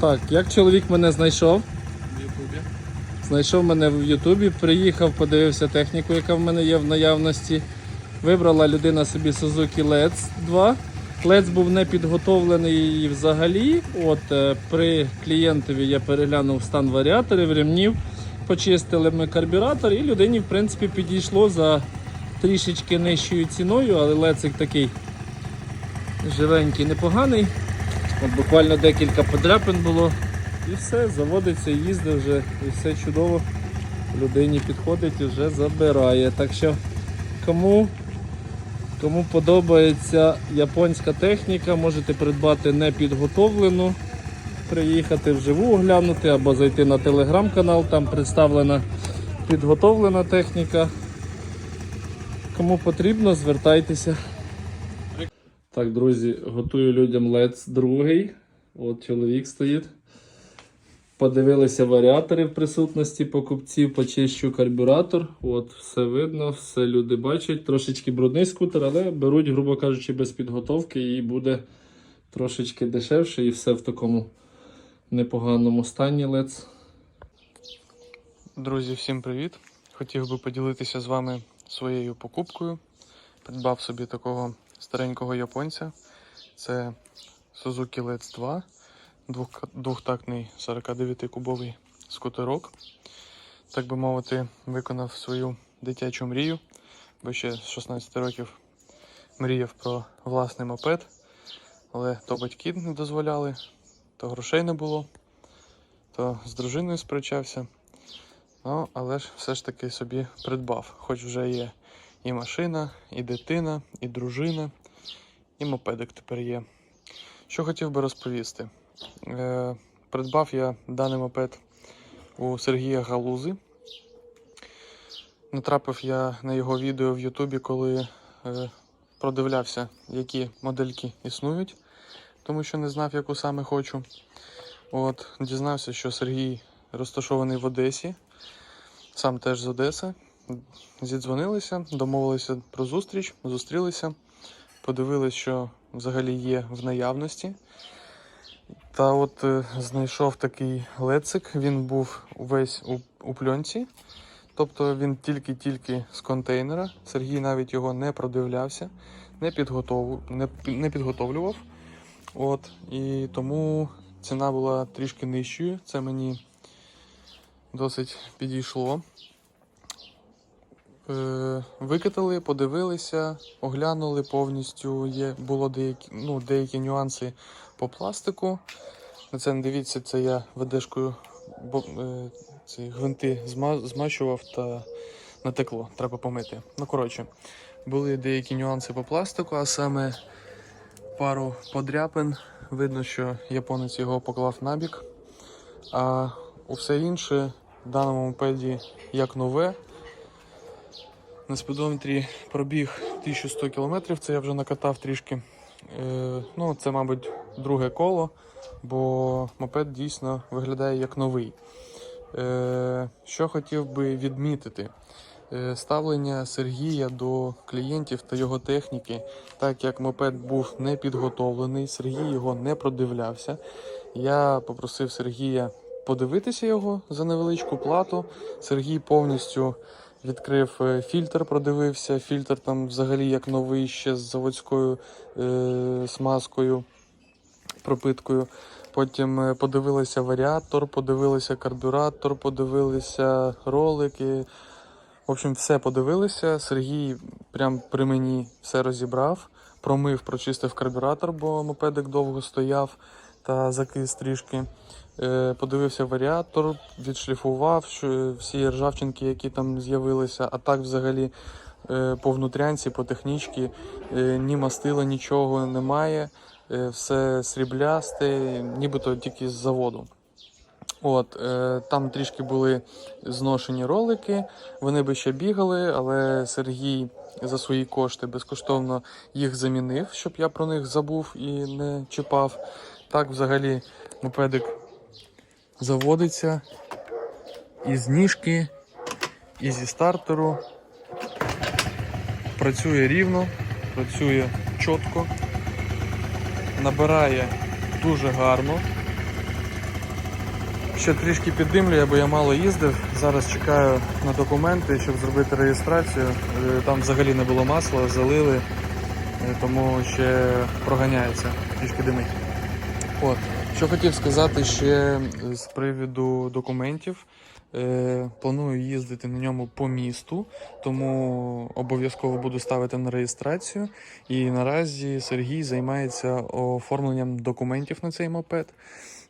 Так, як чоловік мене знайшов? В Ютубі. Знайшов мене в Ютубі, приїхав, подивився техніку, яка в мене є в наявності. Вибрала людина собі Suzuki Let's 2. Let's був не підготовлений взагалі. От е, при клієнтові я переглянув стан варіаторів, ремнів, почистили ми карбюратор і людині, в принципі, підійшло за трішечки нижчою ціною, але лецик такий живенький, непоганий. От буквально декілька подряпин було. І все, заводиться, їздить вже, і все чудово. Людині підходить і вже забирає. Так що кому, кому подобається японська техніка, можете придбати непідготовлену, приїхати вживу оглянути або зайти на телеграм-канал, там представлена підготовлена техніка. Кому потрібно, звертайтеся. Так, друзі, готую людям лец другий. От чоловік стоїть. Подивилися варіатори в присутності покупців, почищу карбюратор. От, все видно, все люди бачать. Трошечки брудний скутер, але беруть, грубо кажучи, без підготовки і буде трошечки дешевше і все в такому непоганому стані лец. Друзі, всім привіт! Хотів би поділитися з вами своєю покупкою. Придбав собі такого старенького японця. Це Suzuki Let's 2, двох- двохтактний 49-кубовий скутерок. Так би мовити, виконав свою дитячу мрію, бо ще з 16 років мріяв про власний мопед, але то батьки не дозволяли, то грошей не було, то з дружиною сперечався. Ну, але ж все ж таки собі придбав. Хоч вже є і машина, і дитина, і дружина, і мопедик тепер є. Що хотів би розповісти? Е, придбав я даний мопед у Сергія Галузи. Натрапив я на його відео в Ютубі, коли е, продивлявся, які модельки існують, тому що не знав, яку саме хочу. От, дізнався, що Сергій розташований в Одесі сам теж з Одеси. Зідзвонилися, домовилися про зустріч, зустрілися, подивилися, що взагалі є в наявності. Та от е, знайшов такий лецик, він був увесь у, у пленці. Тобто він тільки-тільки з контейнера. Сергій навіть його не продивлявся, не, підготов... не, не підготовлював. От, і тому ціна була трішки нижчою. Це мені досить підійшло. Е, викатали, подивилися, оглянули повністю. Є, було деякі, ну, деякі нюанси по пластику. На це не дивіться, це я ведешкою бо, е, ці гвинти змащував та натекло, треба помити. Ну, коротше, були деякі нюанси по пластику, а саме пару подряпин. Видно, що японець його поклав набік. А у все інше в даному мопеді як нове. На спідометрі пробіг 1100 км, це я вже накатав трішки. Е, ну, це, мабуть, друге коло, бо мопед дійсно виглядає як новий. Е, що хотів би відмітити? Е, ставлення Сергія до клієнтів та його техніки, так як мопед був не підготовлений, Сергій його не продивлявся. Я попросив Сергія подивитися його за невеличку плату. Сергій повністю відкрив е, фільтр, продивився. Фільтр там взагалі як новий ще з заводською е, смазкою, пропиткою. Потім е, подивилися варіатор, подивилися карбюратор, подивилися ролики. В общем, все подивилися. Сергій прям при мені все розібрав, промив, прочистив карбюратор, бо мопедик довго стояв та закис трішки. Е, Подивився варіатор, відшліфував всі ржавчинки, які там з'явилися. А так, взагалі, е, по внутрянці, по технічці, е, ні мастила, нічого немає. Все сріблясте, нібито тільки з заводу. От, там трішки були зношені ролики, вони би ще бігали, але Сергій за свої кошти безкоштовно їх замінив, щоб я про них забув і не чіпав. Так, взагалі, мопедик заводиться із ніжки, і зі стартеру. Працює рівно, працює чітко, набирає дуже гарно. Ще трішки піддимлює, бо я мало їздив. Зараз чекаю на документи, щоб зробити реєстрацію. Е, Там взагалі не було масла, залили, е, тому ще проганяється, трішки димить. От. Що хотів сказати ще з приводу документів. Е, планую їздити на ньому по місту, тому обов'язково буду ставити на реєстрацію. І наразі Сергій займається оформленням документів на цей мопед.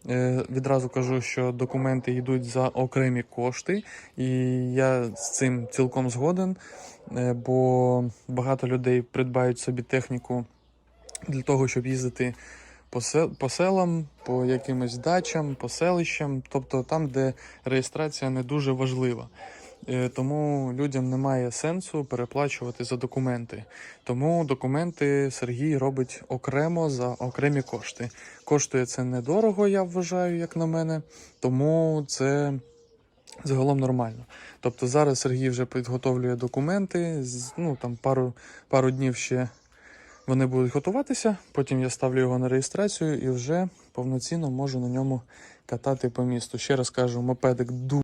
Е, відразу кажу, що документи йдуть за окремі кошти, і я з цим цілком згоден, е, бо багато людей придбають собі техніку для того, щоб їздити по, по селам, по якимось дачам, по селищам, тобто там, де реєстрація не дуже важлива. Е, Тому людям немає сенсу переплачувати за документи. Тому документи Сергій робить окремо за окремі кошти. Коштує це недорого, я вважаю, як на мене. Тому це загалом нормально. Тобто зараз Сергій вже підготовлює документи. Ну там пару, пару днів ще вони будуть готуватися. Потім я ставлю його на реєстрацію і вже повноцінно можу на ньому катати по місту. Ще раз кажу, мопедик дуже.